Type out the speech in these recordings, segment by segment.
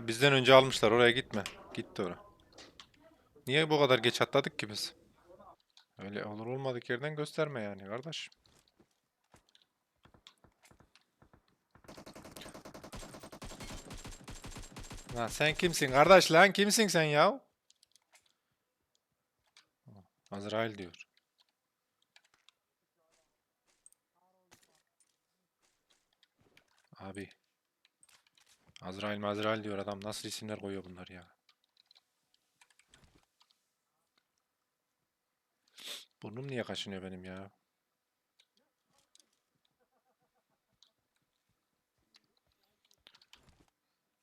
Bizden önce almışlar oraya gitme. Gitti oraya. Niye bu kadar geç atladık ki biz? Öyle olur olmadık yerden gösterme yani kardeş. Lan sen kimsin kardeş lan kimsin sen ya? Azrail diyor. Abi. Azrail Mazrail diyor adam. Nasıl isimler koyuyor bunlar ya? Burnum niye kaşınıyor benim ya?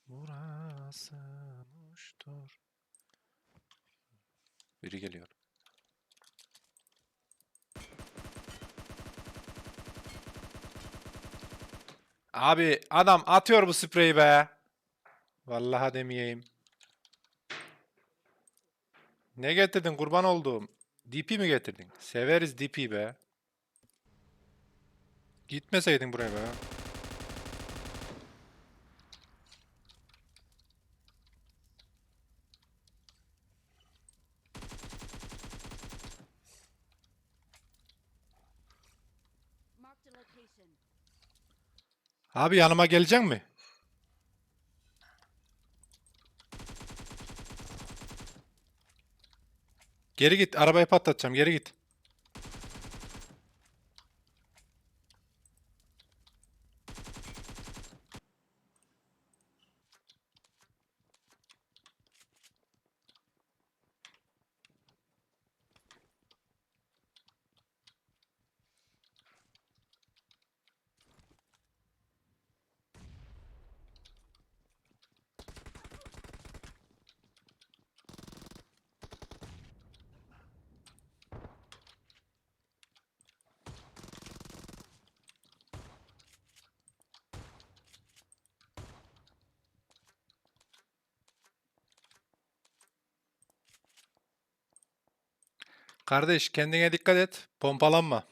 Burası muştur. Biri geliyor. Abi adam atıyor bu spreyi be. Vallahi demeyeyim. Ne getirdin kurban olduğum? DP mi getirdin? Severiz DP be. Gitmeseydin buraya be. Abi yanıma gelecek mi? Geri git. Arabayı patlatacağım. Geri git. Kardeş kendine dikkat et. Pompalanma.